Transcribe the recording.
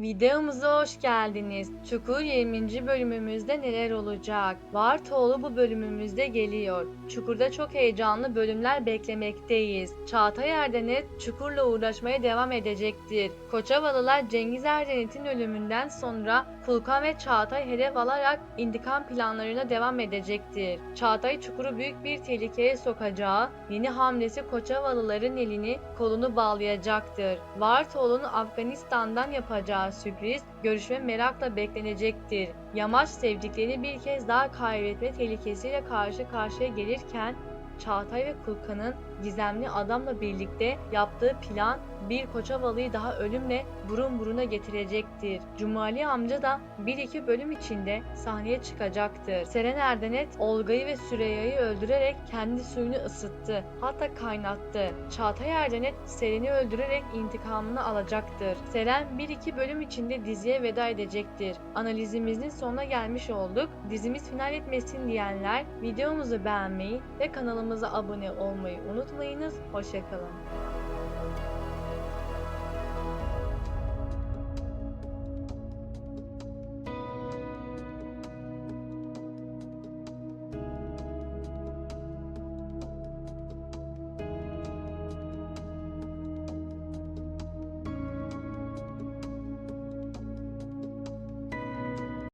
Videomuza hoş geldiniz. Çukur 20. bölümümüzde neler olacak? Vartoğlu bu bölümümüzde geliyor. Çukurda çok heyecanlı bölümler beklemekteyiz. Çağatay Erdenet Çukur'la uğraşmaya devam edecektir. Koçavalılar Cengiz Erdenet'in ölümünden sonra Kulkan ve Çağatay hedef alarak intikam planlarına devam edecektir. Çağatay Çukur'u büyük bir tehlikeye sokacağı, yeni hamlesi Koçavalıların elini kolunu bağlayacaktır. Vartoğlu'nun Afganistan'dan yapacağı sürpriz görüşme merakla beklenecektir. Yamaç sevdiklerini bir kez daha kaybetme tehlikesiyle karşı karşıya gelirken Çağatay ve Kulkan'ın gizemli adamla birlikte yaptığı plan bir Koçavalı'yı daha ölümle burun buruna getirecektir. Cumali amca da bir iki bölüm içinde sahneye çıkacaktır. Seren Erdenet Olga'yı ve Süreyya'yı öldürerek kendi suyunu ısıttı. Hatta kaynattı. Çağatay Erdenet Seren'i öldürerek intikamını alacaktır. Seren bir iki bölüm içinde diziye veda edecektir. Analizimizin sonuna gelmiş olduk. Dizimiz final etmesin diyenler videomuzu beğenmeyi ve kanalımıza abone olmayı unutmayınız. Hoşçakalın.